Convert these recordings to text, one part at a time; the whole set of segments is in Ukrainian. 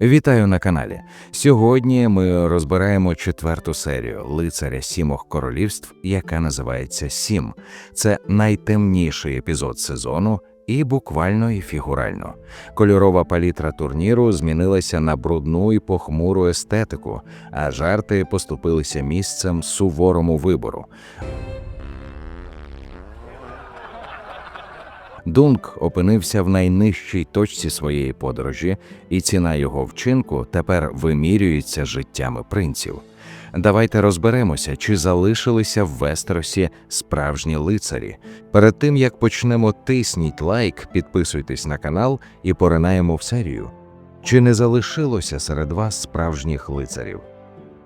Вітаю на каналі. Сьогодні ми розбираємо четверту серію лицаря сімох королівств, яка називається Сім. Це найтемніший епізод сезону. І буквально і фігурально. Кольорова палітра турніру змінилася на брудну і похмуру естетику, а жарти поступилися місцем суворому вибору. Дунк опинився в найнижчій точці своєї подорожі, і ціна його вчинку тепер вимірюється життями принців. Давайте розберемося, чи залишилися в Вестеросі справжні лицарі. Перед тим як почнемо, тисніть лайк, підписуйтесь на канал і поринаємо в серію. Чи не залишилося серед вас справжніх лицарів?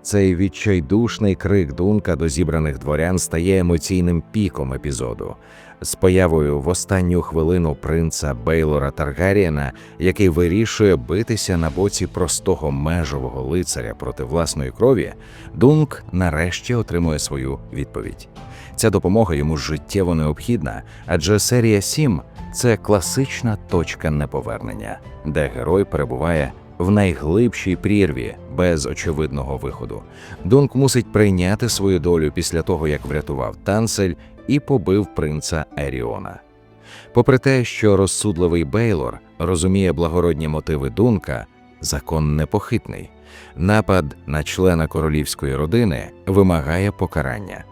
Цей відчайдушний крик Дунка до зібраних дворян стає емоційним піком епізоду. З появою в останню хвилину принца Бейлора Таргарієна, який вирішує битися на боці простого межового лицаря проти власної крові, Дунк нарешті отримує свою відповідь. Ця допомога йому життєво необхідна, адже серія 7 – це класична точка неповернення, де герой перебуває в найглибшій прірві без очевидного виходу. Дунк мусить прийняти свою долю після того, як врятував танцель і побив принца Еріона. Попри те, що розсудливий Бейлор розуміє благородні мотиви Дунка, закон непохитний. Напад на члена королівської родини вимагає покарання.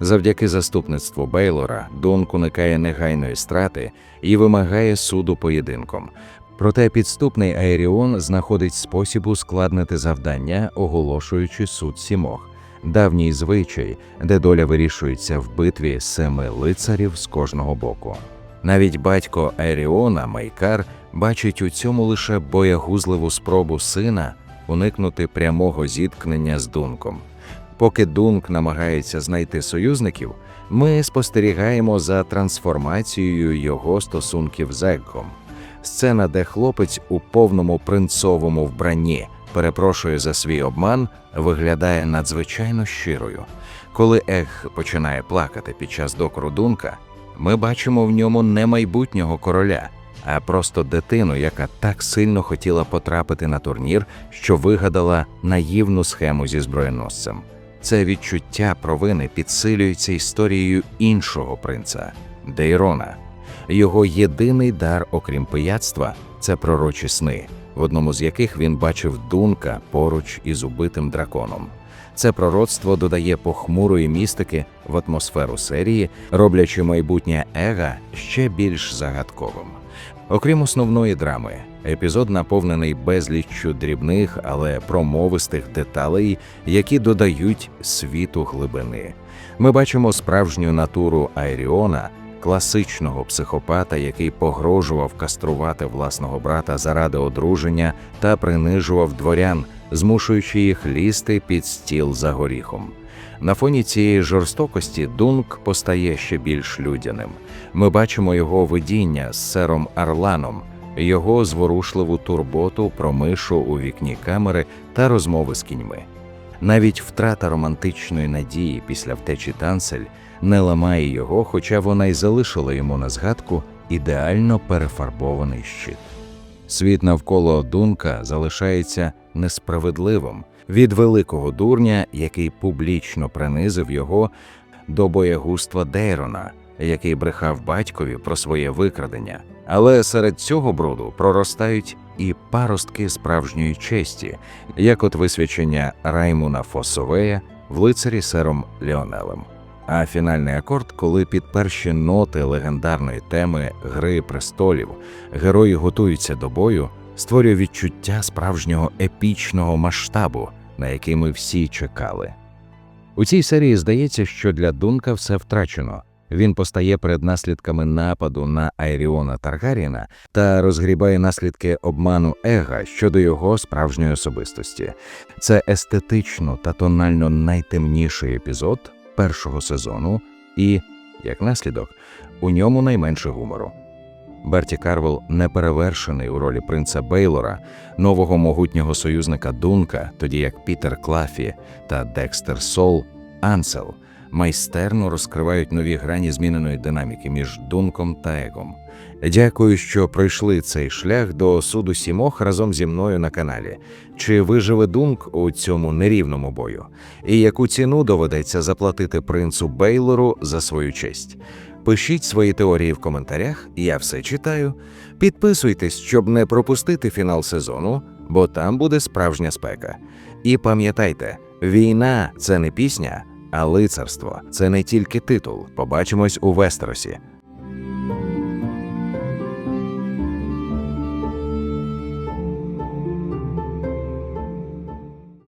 Завдяки заступництву Бейлора Дунк уникає негайної страти і вимагає суду поєдинком. Проте підступний Аеріон знаходить спосіб ускладнити завдання, оголошуючи суд сімох давній звичай, де доля вирішується в битві семи лицарів з кожного боку. Навіть батько Еріона Майкар бачить у цьому лише боягузливу спробу сина уникнути прямого зіткнення з Дунком. Поки Дунк намагається знайти союзників, ми спостерігаємо за трансформацією його стосунків з Еггом. Сцена, де хлопець у повному принцовому вбранні перепрошує за свій обман, виглядає надзвичайно щирою. Коли Ег починає плакати під час докору Дунка, ми бачимо в ньому не майбутнього короля, а просто дитину, яка так сильно хотіла потрапити на турнір, що вигадала наївну схему зі зброєносцем. Це відчуття провини підсилюється історією іншого принца Дейрона. Його єдиний дар, окрім пияцтва, це пророчі сни в одному з яких він бачив дунка поруч із убитим драконом. Це пророцтво додає похмурої містики в атмосферу серії, роблячи майбутнє ега ще більш загадковим. Окрім основної драми, епізод наповнений безліччю дрібних, але промовистих деталей, які додають світу глибини. Ми бачимо справжню натуру Айріона класичного психопата, який погрожував каструвати власного брата заради одруження та принижував дворян, змушуючи їх лізти під стіл за горіхом. На фоні цієї жорстокості Дунк постає ще більш людяним. Ми бачимо його видіння з сером Арланом, його зворушливу турботу про мишу у вікні камери та розмови з кіньми. Навіть втрата романтичної надії після втечі танцель не ламає його, хоча вона й залишила йому на згадку ідеально перефарбований щит. Світ навколо Дунка залишається несправедливим від великого дурня, який публічно принизив його до боягузтва Дейрона, який брехав батькові про своє викрадення. Але серед цього бруду проростають і паростки справжньої честі, як от висвячення Раймуна Фосовея в лицарі сером Леонелем. А фінальний акорд, коли під перші ноти легендарної теми Гри престолів герої готуються до бою, створює відчуття справжнього епічного масштабу, на який ми всі чекали. У цій серії здається, що для Дунка все втрачено. Він постає перед наслідками нападу на Айріона Таргаріна та розгрібає наслідки обману Ега щодо його справжньої особистості. Це естетично та тонально найтемніший епізод першого сезону, і, як наслідок, у ньому найменше гумору. Берті Карвел неперевершений у ролі принца Бейлора, нового могутнього союзника Дунка, тоді як Пітер Клафі та Декстер Сол Ансел майстерно розкривають нові грані зміненої динаміки між думком та егом. Дякую, що пройшли цей шлях до суду сімох разом зі мною на каналі. Чи виживе Дунк у цьому нерівному бою? І яку ціну доведеться заплатити принцу Бейлору за свою честь? Пишіть свої теорії в коментарях, я все читаю. Підписуйтесь, щоб не пропустити фінал сезону, бо там буде справжня спека. І пам'ятайте, війна це не пісня, а лицарство це не тільки титул. Побачимось у Вестеросі.